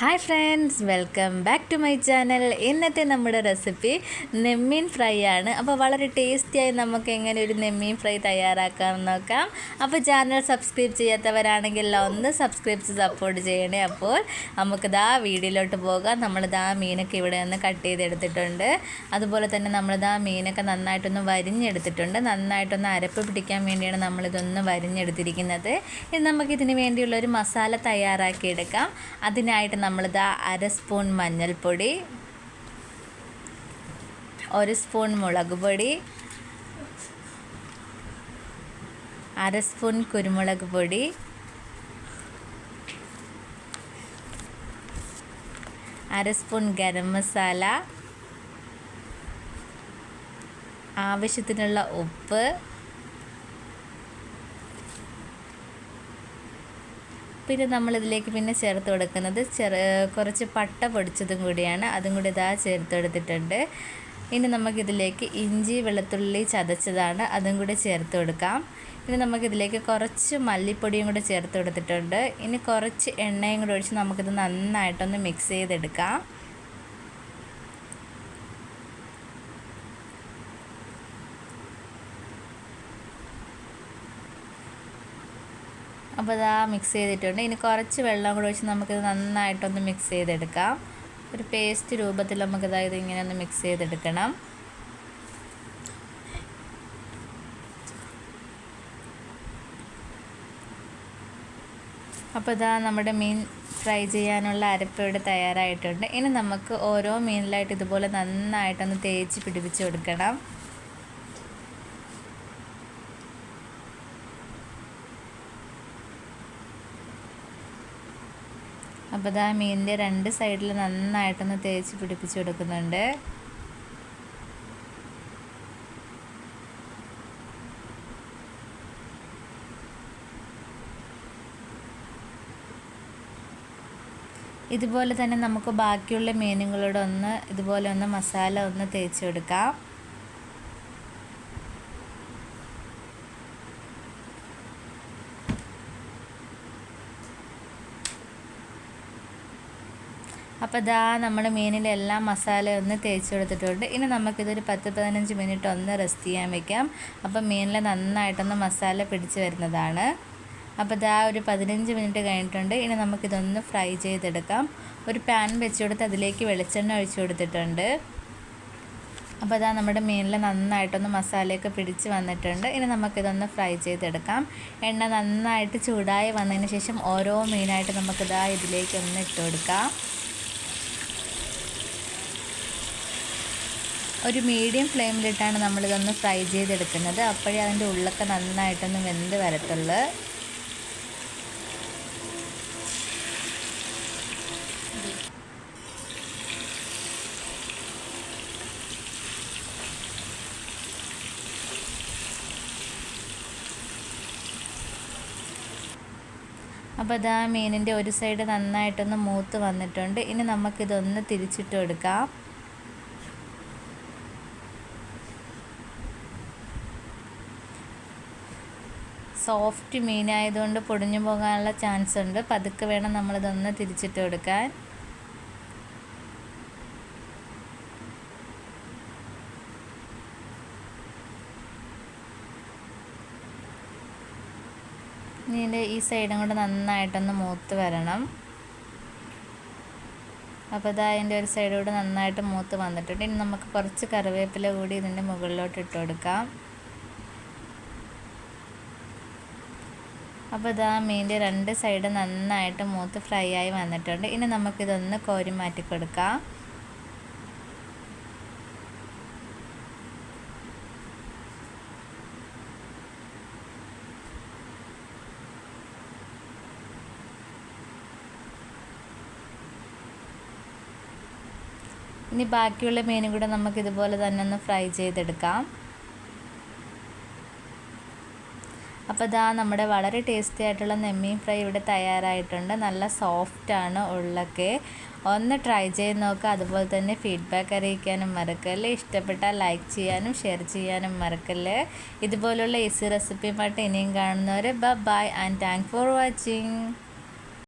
Hi friends welcome back to my channel. ഇന്നത്തെ നമ്മുടെ recipe നെമ്മീൻ fry ആണ്. അപ്പോൾ വളരെ ടേസ്റ്റിയായി നമുക്ക് എങ്ങനെ ഒരു നെമ്മീൻ ഫ്രൈ തയ്യാറാക്കാമെന്ന് നോക്കാം. അപ്പോൾ ചാനൽ സബ്സ്ക്രൈബ് ചെയ്യാത്തവരാണെങ്കിൽ ഒന്ന് സബ്സ്ക്രൈബ് ചെയ്ത് സപ്പോർട്ട് ചെയ്യണേ. അപ്പോൾ നമുക്ക് ദാ വീഡിയോയിലോട്ട് പോകാം. നമ്മളിതാ മീനൊക്കെ ഇവിടെ നിന്ന് കട്ട് ചെയ്തെടുത്തിട്ടുണ്ട്. അതുപോലെ തന്നെ നമ്മളിതാ മീനൊക്കെ നന്നായിട്ടൊന്ന് വരിഞ്ഞെടുത്തിട്ടുണ്ട്. നന്നായിട്ടൊന്ന് അരപ്പ് പിടിക്കാൻ വേണ്ടിയാണ് നമ്മളിതൊന്ന് വരിഞ്ഞെടുത്തിരിക്കുന്നത്. ഇനി നമുക്കിതിന് വേണ്ടിയുള്ള ഒരു മസാല തയ്യാറാക്കിയെടുക്കാം. അതിനായിട്ട് നമ്മളിതാ അര സ്പൂൺ മഞ്ഞൾപ്പൊടി ഒരു സ്പൂൺ മുളക് പൊടി അര സ്പൂൺ കുരുമുളക് പൊടി അര സ്പൂൺ ഗരം മസാല ആവശ്യത്തിനുള്ള ഉപ്പ് പിന്നെ നമ്മളിതിലേക്ക് പിന്നെ ചേർത്ത് കൊടുക്കുന്നത് ചെറു കുറച്ച് പട്ട പൊടിച്ചതും കൂടിയാണ്. അതും കൂടി ഇതാ ചേർത്ത് കൊടുത്തിട്ടുണ്ട്. ഇനി നമുക്കിതിലേക്ക് ഇഞ്ചി വെളുത്തുള്ളി ചതച്ചതാണ്. അതും കൂടി ചേർത്ത് കൊടുക്കാം. ഇനി നമുക്കിതിലേക്ക് കുറച്ച് മല്ലിപ്പൊടിയും കൂടി ചേർത്ത് കൊടുത്തിട്ടുണ്ട്. ഇനി കുറച്ച് എണ്ണയും കൂടി ഒഴിച്ച് നമുക്കിത് നന്നായിട്ടൊന്ന് മിക്സ് ചെയ്തെടുക്കാം. അപ്പോൾ ഇതാ മിക്സ് ചെയ്തിട്ടുണ്ട്. ഇനി കുറച്ച് വെള്ളം കൂടെ ഒഴിച്ച് നമുക്കിത് നന്നായിട്ടൊന്ന് മിക്സ് ചെയ്തെടുക്കാം. ഒരു പേസ്റ്റ് രൂപത്തിൽ നമുക്കിതാ ഇങ്ങനെ ഒന്ന് മിക്സ് ചെയ്തെടുക്കണം. അപ്പോൾ ഇതാ നമ്മുടെ മീൻ ഫ്രൈ ചെയ്യാനുള്ള അരപ്പ് ഇവിടെ തയ്യാറായിട്ടുണ്ട്. ഇനി നമുക്ക് ഓരോ മീനിലായിട്ട് ഇതുപോലെ നന്നായിട്ടൊന്ന് തേച്ച് പിടിപ്പിച്ച് കൊടുക്കണം. അപ്പോൾ ഇതാ മീനിന്റെ രണ്ട് സൈഡിൽ നന്നായിട്ടൊന്ന് തേച്ച് പിടിപ്പിച്ച് കൊടുക്കുന്നുണ്ട്. ഇതുപോലെ തന്നെ നമുക്ക് ബാക്കിയുള്ള മീനുകളോടൊന്ന് ഇതുപോലെ ഒന്ന് മസാല ഒന്ന് തേച്ച് കൊടുക്കാം. അപ്പോൾ ഇതാ നമ്മൾ മീനിലെല്ലാം മസാല ഒന്ന് തേച്ച് കൊടുത്തിട്ടുണ്ട്. ഇനി നമുക്കിതൊരു പത്ത് പതിനഞ്ച് മിനിറ്റ് ഒന്ന് റെസ്റ്റ് ചെയ്യാൻ വെക്കാം. അപ്പം മീനിൽ നന്നായിട്ടൊന്ന് മസാല പിടിച്ച് വരുന്നതാണ്. അപ്പോൾ ഇതാ ഒരു പതിനഞ്ച് മിനിറ്റ് കഴിഞ്ഞിട്ടുണ്ട്. ഇനി നമുക്കിതൊന്ന് ഫ്രൈ ചെയ്തെടുക്കാം. ഒരു പാൻ വെച്ച് കൊടുത്ത് അതിലേക്ക് വെളിച്ചെണ്ണ ഒഴിച്ചു കൊടുത്തിട്ടുണ്ട്. അപ്പോൾ അതാ നമ്മുടെ മീനിൽ നന്നായിട്ടൊന്ന് മസാലയൊക്കെ പിടിച്ച് വന്നിട്ടുണ്ട്. ഇനി നമുക്കിതൊന്ന് ഫ്രൈ ചെയ്തെടുക്കാം. എണ്ണ നന്നായിട്ട് ചൂടായി വന്നതിന് ശേഷം ഓരോ മീനായിട്ട് നമുക്കിതാ ഇതിലേക്കൊന്ന് ഇട്ട് കൊടുക്കാം. ഒരു മീഡിയം ഫ്ലെയിമിലിട്ടാണ് നമ്മളിതൊന്ന് ഫ്രൈ ചെയ്തെടുക്കുന്നത്. അപ്പോഴേ അതിന്റെ ഉള്ളൊക്കെ നന്നായിട്ടൊന്ന് വെന്ത് വരത്തുള്ളൂ. അപ്പോൾ അതാ മീനിന്റെ ഒരു സൈഡ് നന്നായിട്ടൊന്ന് മൂത്ത് വന്നിട്ടുണ്ട്. ഇനി നമുക്കിതൊന്ന് തിരിച്ചിട്ട് കൊടുക്കാം സോഫ്റ്റ് മീനായതുകൊണ്ട് പൊടിഞ്ഞു പോകാനുള്ള ചാൻസ് ഉണ്ട് പതുക്കെ വേണം നമ്മളിതൊന്ന് തിരിച്ചിട്ട് കൊടുക്കാൻ. ഇതിന്റെ ഈ സൈഡും കൂടെ നന്നായിട്ടൊന്ന് മൂത്ത് വരണം. അപ്പോൾ ഇതാ അതിന്റെ ഒരു സൈഡൂടെ നന്നായിട്ട് മൂത്ത് വന്നിട്ടുണ്ട്. ഇനി നമുക്ക് കുറച്ച് കറിവേപ്പില കൂടി ഇതിന്റെ മുകളിലോട്ട് ഇട്ട് കൊടുക്കാം. അപ്പോൾ ഇതാ മീന്റെ രണ്ട് സൈഡ് നന്നായിട്ട് മൂത്ത് ഫ്രൈ ആയി വന്നിട്ടുണ്ട്. ഇനി നമുക്കിതൊന്ന് കോരി മാറ്റി കൊടുക്കാം ഇനി ബാക്കിയുള്ള മീനും കൂടെ നമുക്ക് ഇതുപോലെ തന്നെ ഒന്ന് ഫ്രൈ ചെയ്തെടുക്കാം. അപ്പോൾ ഇതാ നമ്മുടെ വളരെ ടേസ്റ്റി ആയിട്ടുള്ള നെമ്മീൻ ഫ്രൈ ഇവിടെ തയ്യാറായിട്ടുണ്ട്. നല്ല സോഫ്റ്റാണ് ഉള്ളൊക്കെ. ഒന്ന് ട്രൈ ചെയ്ത് നോക്കുക അതുപോലെ തന്നെ ഫീഡ്ബാക്ക് അറിയിക്കാനും മറക്കല്ലേ. ഇഷ്ടപ്പെട്ടാൽ ലൈക്ക് ചെയ്യാനും ഷെയർ ചെയ്യാനും മറക്കല്ലേ. ഇതുപോലുള്ള ഈസി റെസിപ്പിയുമായിട്ട് ഇനിയും കാണുന്നവരെ ബ bye and thank for watching